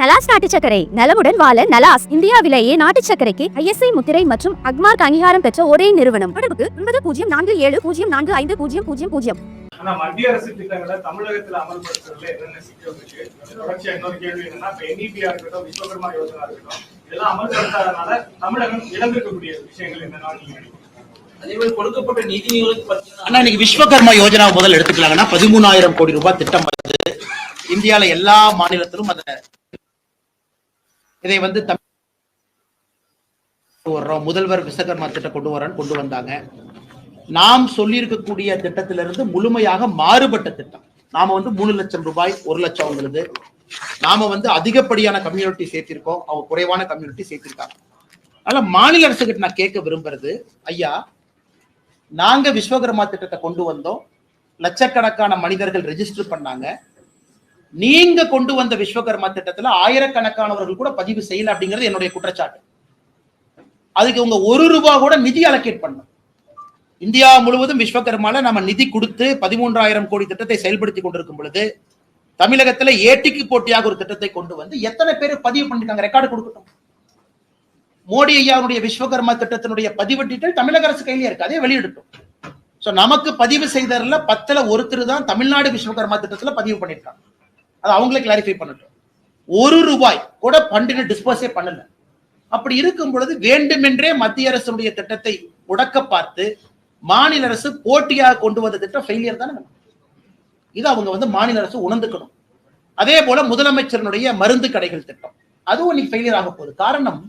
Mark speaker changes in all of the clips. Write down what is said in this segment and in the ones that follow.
Speaker 1: நலாஸ் நாட்டு சர்க்கரை நலமுடன் வாழ நலாஸ் இந்தியாவிலேயே நாட்டு சர்க்கரைக்கு ஐஎஸ்ஐ முத்திரை மற்றும் அக்மார்க் அங்கீகாரம் பெற்ற ஒரே நிறுவனம். தொடர்புக்கு ஒன்பது பூஜ்ஜியம் நான்கு ஏழு பூஜ்ஜியம் நான்கு ஐந்து பூஜ்ஜியம் பூஜ்ஜியம் பூஜ்ஜியம்.
Speaker 2: ஆனா மத்திய அரசு திட்டங்களை தமிழகத்துல அமல்படுத்துறதுல என்னென்ன சிக்கல் இருக்கு? தொடர்ச்சியா இன்னொரு கேள்வி என்னன்னா இப்ப என்இபியா இருக்கட்டும் விஸ்வகர்மா யோஜனா இருக்கட்டும் இதெல்லாம் அமல்படுத்தாதனால தமிழகம் இழந்திருக்கக்கூடிய விஷயங்கள் என்னன்னா நீங்க
Speaker 3: இன்னைக்கு விஸ்வகர்மா யோஜனா முதல் எடுத்துக்கலாங்கன்னா பதிமூணாயிரம் கோடி ரூபாய் திட்டம் வருது. இந்தியால எல்லா மாநிலத்திலும் அத இதை வந்து தமிழ் கொண்டு வர்றோம் முதல்வர் விஸ்வகர்மா திட்டம் கொண்டு வரேன்னு கொண்டு வந்தாங்க. நாம் சொல்லியிருக்கக்கூடிய திட்டத்திலிருந்து முழுமையாக மாறுபட்ட திட்டம். நாம வந்து மூணு லட்சம் ரூபாய் ஒரு லட்சம்ங்கிறது நாம வந்து அதிகப்படியான கம்யூனிட்டி சேர்த்திருக்கோம். அவங்க குறைவான கம்யூனிட்டி சேர்த்திருக்காங்க. அதனால மாநில அரசு கிட்ட நான் கேட்க விரும்புறது ஐயா நாங்க விஸ்வகர்மா திட்டத்தை கொண்டு வந்தோம். லட்சக்கணக்கான மனிதர்கள் ரெஜிஸ்டர் பண்ணாங்க. நீங்க கொண்டு வந்த விஸ்வகர்மா திட்டத்துல ஆயிரக்கணக்கானவர்கள் கூட பதிவு செய்யல அப்படிங்கிறது என்னுடைய குற்றச்சாட்டு. அதுக்கு உங்க ஒரு ரூபா கூட நிதி அலோகேட் பண்ணும் இந்தியா முழுவதும் விஸ்வகர்மால நம்ம நிதி கொடுத்து பதிமூன்றாயிரம் கோடி திட்டத்தை செயல்படுத்தி கொண்டிருக்கும் பொழுது தமிழகத்துல ஏட்டிக்கு போட்டியாக ஒரு திட்டத்தை கொண்டு வந்து எத்தனை பேர் பதிவு பண்ணிருக்காங்க? ரெக்கார்டு கொடுக்கட்டும். மோடி ஐயாவுடைய விஸ்வகர்மா திட்டத்தினுடைய பதிவு டீட்டெயில் தமிழக அரசு கையிலே இருக்கு. அதே வெளியிடட்டும். சோ நமக்கு பதிவு செய்ததுல பத்துல ஒருத்தர் தான் தமிழ்நாடு விஸ்வகர்மா திட்டத்துல பதிவு பண்ணிருக்காங்க. அது அவங்களே கிளாரிஃபை பண்ணட்டும். ஒரு ரூபாய் கூட பண்டின டிஸ்போஸே பண்ணல. அப்படி இருக்கும் பொழுது வேண்டுமென்றே மத்திய அரசுடைய திட்டத்தை முடக்க பார்த்து மாநில அரசு போட்டியாக கொண்டு வந்த திட்டம் ஃபெயிலியர் தானே இது அவங்க வந்து மாநில அரசு உணர்ந்துக்கணும். அதே போல முதலமைச்சரனுடைய மருந்து கடைகள் திட்டம். அதுவும் இன்னைக்கு ஃபெயிலியர் ஆக போகுது. காரணம்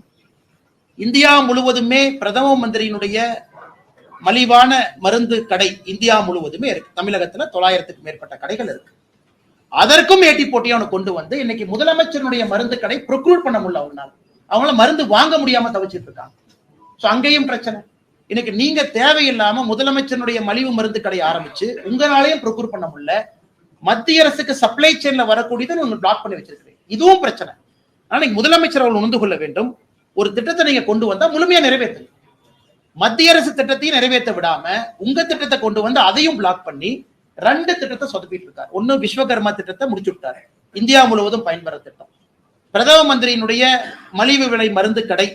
Speaker 3: இந்தியா முழுவதுமே பிரதம மந்திரியினுடைய மலிவான மருந்து கடை இந்தியா முழுவதுமே இருக்கு. தமிழகத்துல தொள்ளாயிரத்துக்கு மேற்பட்ட கடைகள் இருக்கு. அதற்கும் ஏட்டி போட்டியை அவனை கொண்டு வந்து இன்னைக்கு முதலமைச்சருடைய மருந்து கடை ப்ரொக்யூர் பண்ண முடியல அவனால். அவங்களால மருந்து வாங்க முடியாம தவிச்சிட்டு இருக்காங்க ஸோ அங்கேயும் பிரச்சனை. இன்னைக்கு நீங்க தேவையில்லாம முதலமைச்சருடைய மலிவு மருந்து கடை ஆரம்பிச்சு உங்களாலையும் ப்ரொக்யூர் பண்ண முடியல. மத்திய அரசுக்கு சப்ளை செயின்ல வரக்கூடியதை நீங்க பிளாக் பண்ணி வச்சிருக்கிறேன். இதுவும் பிரச்சனை. ஆனால் முதலமைச்சர் அவர்கள் உணர்ந்து கொள்ள வேண்டும். ஒரு திட்டத்தை நீங்க கொண்டு வந்தா முழுமையா நிறைவேற்று மத்திய அரசு திட்டத்தையும் நிறைவேற்ற விடாம உங்க திட்டத்தை கொண்டு வந்து அதையும் பிளாக் பண்ணி ரெண்டு திட்டத்தை சொதப்பிட்டு இருக்காரு. ஒண்ணு விஸ்வகர்மா திட்டத்தை முடிச்சு விட்டாரு. இந்தியா முழுவதும் பயன்பெற திட்டம். பிரதம மந்திரியினுடைய மலிவு விலை மருந்து கடை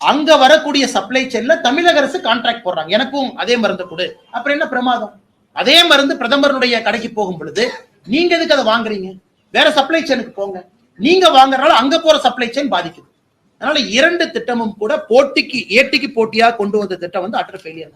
Speaker 3: அங்க வரக்கூடிய சப்ளை செயின்ல தமிழக அரசு கான்ட்ராக்ட் போடுறாங்க. எனக்கும் அதே மருந்து கொடு. அப்புறம் என்ன பிரமாதம்? அதே மருந்து பிரதமருடைய கடைக்கு போகும் பொழுது நீங்க எதுக்கு அதை வாங்குறீங்க? வேற சப்ளை செயினுக்கு போங்க. நீங்க வாங்குறதுனால அங்க போற சப்ளை செயின் பாதிக்குது. அதனால இரண்டு திட்டமும் கூட போட்டிக்கு ஏட்டிக்கு போட்டியா கொண்டு வந்த திட்டம் வந்து அட்டர் ஃபெயிலியர்